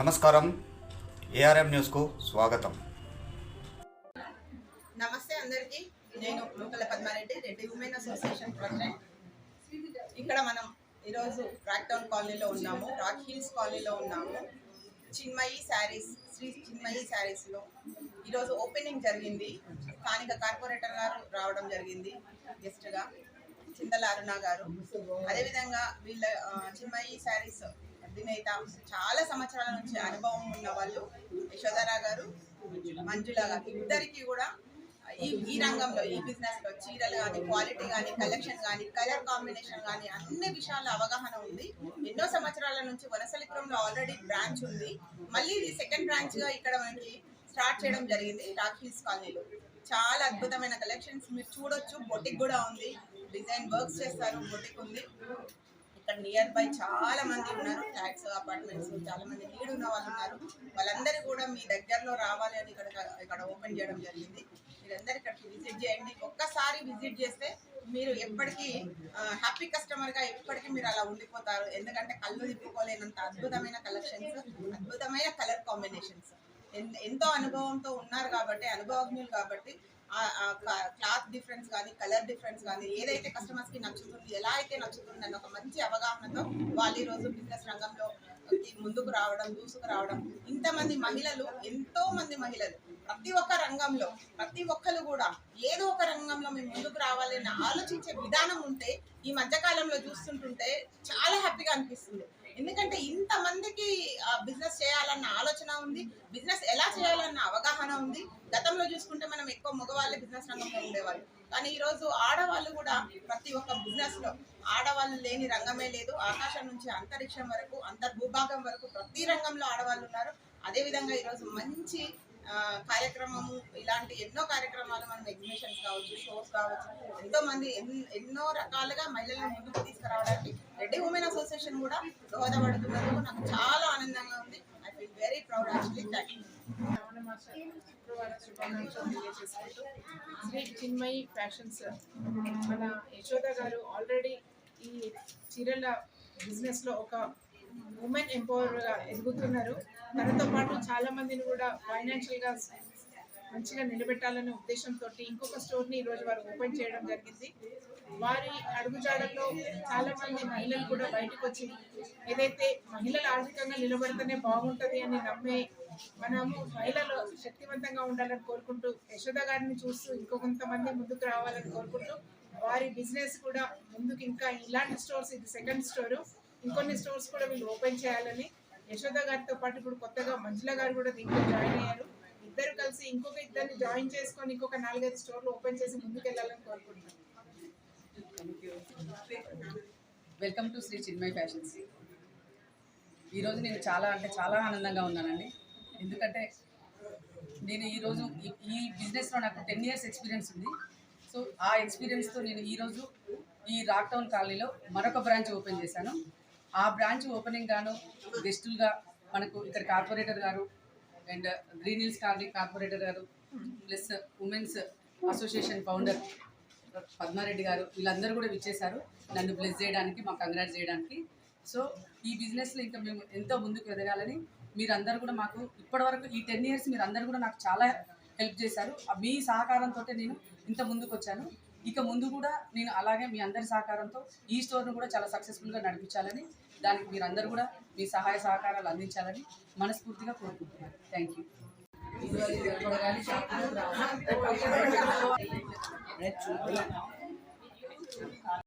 నమస్కారం. ఏఆర్ఎం న్యూస్కు స్వాగతం. నమస్తే అందరికీ. నేను local Padma Reddy Reddy women association president. ఇక్కడ మనం ఈరోజు రాక్టౌన్ కాలనీలో ఉన్నాము. రాక్ హిల్స్ కాలనీలో ఉన్నాము. చిన్మయి శారీస్ శ్రీ చిన్మయి శారీస్లో. ఈరోజు ఓపెనింగ్ జరిగింది. స్థానిక కార్పొరేటర్ గారు రావడం జరిగింది గెస్ట్గా. చింతల అరుణ గారు. అదేవిధంగా వీళ్ళ చిన్మయి శారీస్ అధినేత చాలా సంవత్సరాల నుంచి అనుభవం ఉన్న వాళ్ళు యశోధరా గారు మంజుల గారు. ఇద్దరికి కూడా ఈ ఈ రంగంలో ఈ బిజినెస్లో చీరలు కానీ క్వాలిటీ కానీ కలెక్షన్ కానీ కలర్ కాంబినేషన్ కానీ అన్ని విషయాల అవగాహన ఉంది. ఎన్నో సంవత్సరాల నుంచి వనసలిపురంలో ఆల్రెడీ బ్రాంచ్ ఉంది. మళ్ళీ ఇది సెకండ్ బ్రాంచ్గా ఇక్కడ మనకి స్టార్ట్ చేయడం జరిగింది రాఖీస్ కాలనీలో. చాలా అద్భుతమైన కలెక్షన్స్ మీరు చూడొచ్చు. బొటిక్ కూడా ఉంది. డిజైన్ వర్క్స్ చేస్తారు. బొటిక్ ఉంది. ఇక్కడ నియర్ బై చాలా మంది ఉన్నారు. ఫ్లాట్స్ అపార్ట్మెంట్స్ చాలా మంది నీడ్ ఉన్న వాళ్ళు ఉన్నారు. వాళ్ళందరూ కూడా మీ దగ్గరలో రావాలి అని ఇక్కడ ఇక్కడ ఓపెన్ చేయడం జరిగింది. మీరందరూ ఇక్కడికి విజిట్ చేయండి. ఒక్కసారి విజిట్ చేస్తే మీరు ఎప్పటికీ హ్యాపీ కస్టమర్గా ఎప్పటికీ మీరు అలా ఉండిపోతారు. ఎందుకంటే కళ్ళు తిప్పుకోలేనంత అద్భుతమైన కలెక్షన్స్ అద్భుతమైన కలర్ కాంబినేషన్స్ ఎంతో అనుభవంతో ఉన్నారు కాబట్టి అనుభవజ్ఞులు కాబట్టి క్లాత్ డిఫరెన్స్ కానీ కలర్ డిఫరెన్స్ కానీ ఏదైతే కస్టమర్స్కి నచ్చుతుంది ఎలా అయితే నచ్చుతుంది అన్న ఒక మంచి అవగాహనతో వాళ్ళు ఈ రోజు బిజినెస్ రంగంలో ముందుకు రావడం దూసుకు రావడం ఇంతమంది మహిళలు ఎంతో మంది మహిళలు ప్రతి ఒక్క రంగంలో ప్రతి ఒక్కరు కూడా ఏదో ఒక రంగంలో మేము ముందుకు రావాలి అని ఆలోచించే విధానం ఉంటే ఈ మధ్యకాలంలో చూస్తుంటుంటే చాలా హ్యాపీగా అనిపిస్తుంది. ఎందుకంటే ఇంతమందికి బిజినెస్ చేయాలన్న ఆలోచన ఉంది. బిజినెస్ ఎలా చేయాలన్న అవగాహన ఉంది. గతంలో చూసుకుంటే మనం ఎక్కువ మగవాళ్ళే బిజినెస్ రంగంలో ఉండేవాళ్ళు కానీ ఈరోజు ఆడవాళ్ళు కూడా ప్రతి ఒక్క బిజినెస్లో ఆడవాళ్ళు లేని రంగమే లేదు. ఆకాశం నుంచి అంతరిక్షం వరకు అంతర్భూభాగం వరకు ప్రతి రంగంలో ఆడవాళ్ళు ఉన్నారు. అదే విధంగా ఈరోజు మంచి కార్యక్రమము ఇలాంటి ఎన్నో కార్యక్రమాలు మనం ఎగ్జిబిషన్స్ కావచ్చు షోస్ కావచ్చు ఎంతో మంది ఎన్- ఎన్నో రకాలుగా మహిళలను ముందుకు తీసుకురావడానికి రెడ్డి ఉమెన్ అసోసియేషన్ కూడా దోహదపడుతున్నందుకు నాకు చాలా ఆనందంగా ఉంది. I feel very proud actually thank you Shri Chinmayi fashions మన యశోద గారు ఆల్రెడీ ఈ చీరల బిజినెస్లో ఒక ఉమెన్ ఎంపవర్గా ఎదుగుతున్నారు. తనతో పాటు చాలా మందిని కూడా ఫైనాన్షియల్గా మంచిగా నిలబెట్టాలనే ఉద్దేశంతో ఇంకొక స్టోర్ని ఈరోజు వారు ఓపెన్ చేయడం జరిగింది. వారి అడుగుజాడల్లో చాలా మంది మహిళలు కూడా బయటకు వచ్చి ఏదైతే మహిళలు ఆర్థికంగా నిలబడితేనే బాగుంటుంది అని నమ్మే మనము మహిళలు శక్తివంతంగా ఉండాలని కోరుకుంటూ యశోద గారిని చూస్తూ ఇంకో కొంతమంది ముందుకు రావాలని కోరుకుంటూ వారి బిజినెస్ కూడా ముందుకు ఇంకా ఇలాంటి స్టోర్స్ ఇది సెకండ్ స్టోరు ఇంకొన్ని స్టోర్స్ కూడా వీళ్ళు ఓపెన్ చేయాలని యశోద గారితో పాటు ఇప్పుడు కొత్తగా మంజుల గారు కూడా దీంట్లో జాయిన్ అయ్యారు. ఇద్దరు కలిసి ఇంకొక ఇద్దరిని జాయిన్ చేసుకొని ఇంకొక నాలుగైదు స్టోర్లు ఓపెన్ చేసి ముందుకు వెళ్ళాలని కోరుకుంటున్నాను welcome to Shri Chinmay fashions. ఈరోజు నేను చాలా అంటే చాలా ఆనందంగా ఉన్నానండి. ఎందుకంటే నేను ఈరోజు ఈ- బిజినెస్లో నాకు టెన్ ఇయర్స్ ఎక్స్పీరియన్స్ ఉంది. సో ఆ ఎక్స్పీరియన్స్తో నేను ఈరోజు ఈ రాక్ కాలనీలో మరొక బ్రాంచ్ ఓపెన్ చేశాను. ఆ బ్రాంచ్ ఓపెనింగ్ గాను గెస్టులుగా మనకు ఇక్కడ corporator garu and green hills colony corporator garu plus women's association founder Padma Reddy garu వీళ్ళందరూ కూడా విచ్చేశారు. నన్ను బ్లెస్ చేయడానికి మా కంగ్రాట్స్ చేయడానికి. సో ఈ బిజినెస్లో ఇంకా మేము ఎంతో ముందుకు ఎదగాలని మీరందరూ కూడా మాకు ఇప్పటివరకు ఈ టెన్ ఇయర్స్ మీరు అందరూ కూడా నాకు చాలా హెల్ప్ చేశారు. ఆ మీ సహకారంతో నేను ఇంత ముందుకు వచ్చాను ఇక ముందు కూడా నేను అలాగే మీ అందరి సహకారంతో ఈ స్టోర్ను కూడా చాలా సక్సెస్ఫుల్గా నడిపించాలని దానికి మీరందరూ కూడా మీ సహాయ సహకారాలు అందించాలని మనస్ఫూర్తిగా కోరుకుంటున్నాను. Thank you.